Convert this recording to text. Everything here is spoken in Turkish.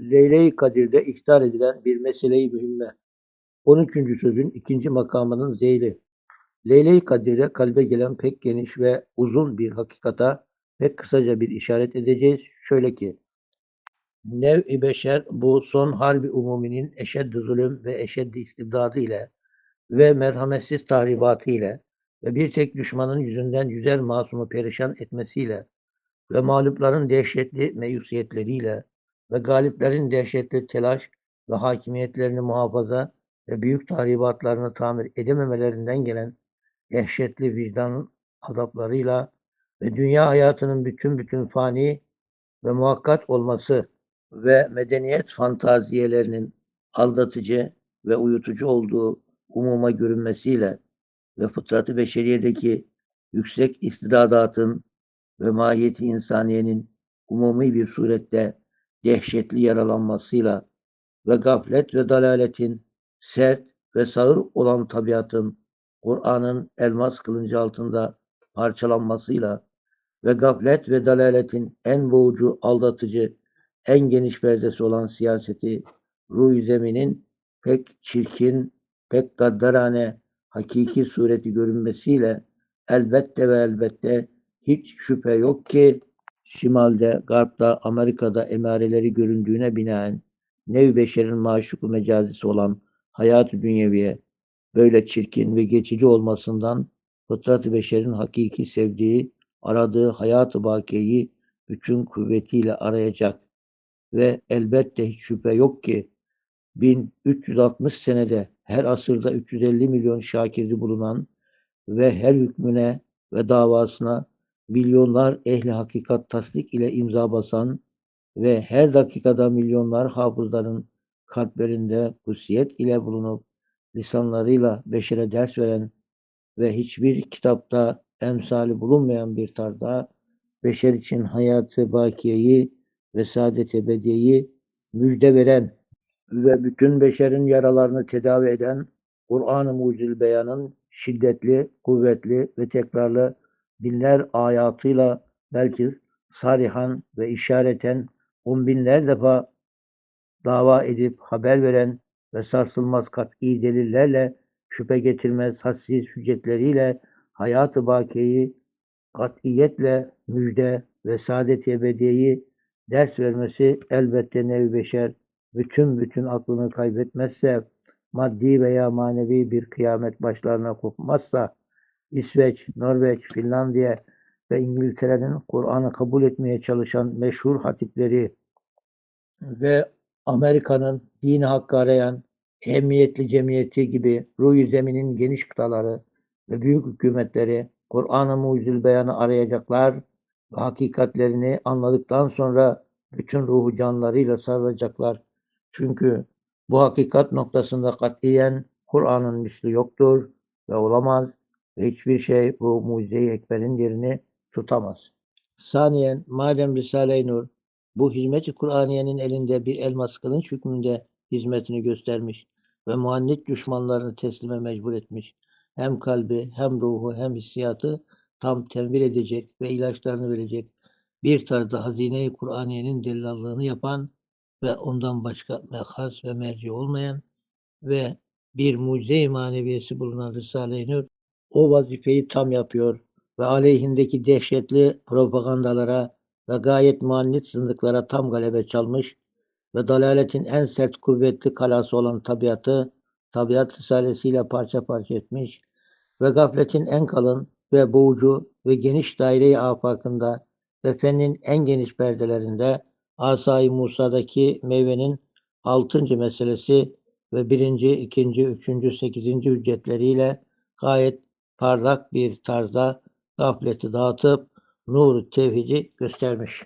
Leyle-i Kadir'de ihtar edilen bir mesele-i mühimme. 13. sözün ikinci makamının zeyli. Leyle-i Kadir'de kalbe gelen pek geniş ve uzun bir hakikata pek kısaca bir işaret edeceğiz. Şöyle ki, Nev-i beşer bu son harbi umuminin eşeddi zulüm ve eşeddi istibdadı ile ve merhametsiz tahribatı ile ve bir tek düşmanın yüzünden yüzer masumu perişan etmesiyle ve mağlupların dehşetli meyusiyetleriyle ve galiplerin dehşetli telaş ve hakimiyetlerini muhafaza ve büyük tahribatlarını tamir edememelerinden gelen dehşetli vicdan azaplarıyla ve dünya hayatının bütün bütün fani ve muhakkat olması ve medeniyet fantaziyelerinin aldatıcı ve uyutucu olduğu umuma görünmesiyle ve fıtratı beşeriyedeki yüksek istidadatın ve mahiyeti insaniyenin umumi bir surette dehşetli yaralanmasıyla ve gaflet ve dalaletin sert ve sağır olan tabiatın Kur'an'ın elmas kılıncı altında parçalanmasıyla ve gaflet ve dalaletin en boğucu, aldatıcı, en geniş perdesi olan siyaseti ruh zeminin pek çirkin, pek gaddarane, hakiki sureti görünmesiyle elbette ve elbette hiç şüphe yok ki Şimal'de, Garp'ta, Amerika'da emareleri göründüğüne binaen nev beşerin maşuku mecazisi olan hayat-ı dünyeviye böyle çirkin ve geçici olmasından fıtrat-ı beşerin hakiki sevdiği, aradığı hayat-ı bakiyeyi bütün kuvvetiyle arayacak ve elbette hiç şüphe yok ki 1360 senede her asırda 350 milyon şakirdi bulunan ve her hükmüne ve davasına milyonlar ehli hakikat tasdik ile imza basan ve her dakikada milyonlar hafızların kalplerinde kutsiyet ile bulunup lisanlarıyla beşere ders veren ve hiçbir kitapta emsali bulunmayan bir tarzda beşer için hayatı bakiyeyi ve saadet ebediyeyi müjde veren ve bütün beşerin yaralarını tedavi eden Kur'an-ı Mucizül Beyan'ın şiddetli, kuvvetli ve tekrarlı binler ayatıyla belki sarihan ve işareten on binler defa dava edip haber veren ve sarsılmaz kat'i delillerle şüphe getirmez hassiz hüccetleriyle hayatı bakiyeyi katiyetle müjde ve saadet ebediyeyi ders vermesi elbette nevi beşer. Bütün bütün aklını kaybetmezse maddi veya manevi bir kıyamet başlarına kopmazsa İsveç, Norveç, Finlandiya ve İngiltere'nin Kur'an'ı kabul etmeye çalışan meşhur hatipleri ve Amerika'nın dini hakkı arayan emniyetli cemiyeti gibi ruh zeminin geniş kıtaları ve büyük hükümetleri Kur'an-ı Mucizül Beyan'ı arayacaklar ve hakikatlerini anladıktan sonra bütün ruhu canlarıyla sarılacaklar. Çünkü bu hakikat noktasında katiyen Kur'an'ın misli yoktur ve olamaz hiçbir şey bu mucize-i ekberin yerini tutamaz. Saniyen, madem Risale-i Nur bu hizmet-i Kur'aniyenin elinde bir elmas kılınç hükmünde hizmetini göstermiş ve muannit düşmanlarını teslime mecbur etmiş. Hem kalbi, hem ruhu, hem hissiyatı tam tenvir edecek ve ilaçlarını verecek. Bir tarzda hazine-i Kur'aniyenin dellallığını yapan ve ondan başka mekhas ve merci olmayan ve bir mucize-i maneviyesi bulunan Risale-i Nur o vazifeyi tam yapıyor ve aleyhindeki dehşetli propagandalara ve gayet muannit zındıklara tam galebe çalmış ve dalaletin en sert kuvvetli kalası olan tabiatı tabiat risalesiyle parça parça etmiş ve gafletin en kalın ve boğucu ve geniş daire-i afakında ve fennin en geniş perdelerinde Asay Musa'daki meyvenin altıncı meselesi ve birinci, ikinci, üçüncü, sekizinci hüccetleriyle gayet parlak bir tarzda gafleti dağıtıp nur tevhidi göstermiş.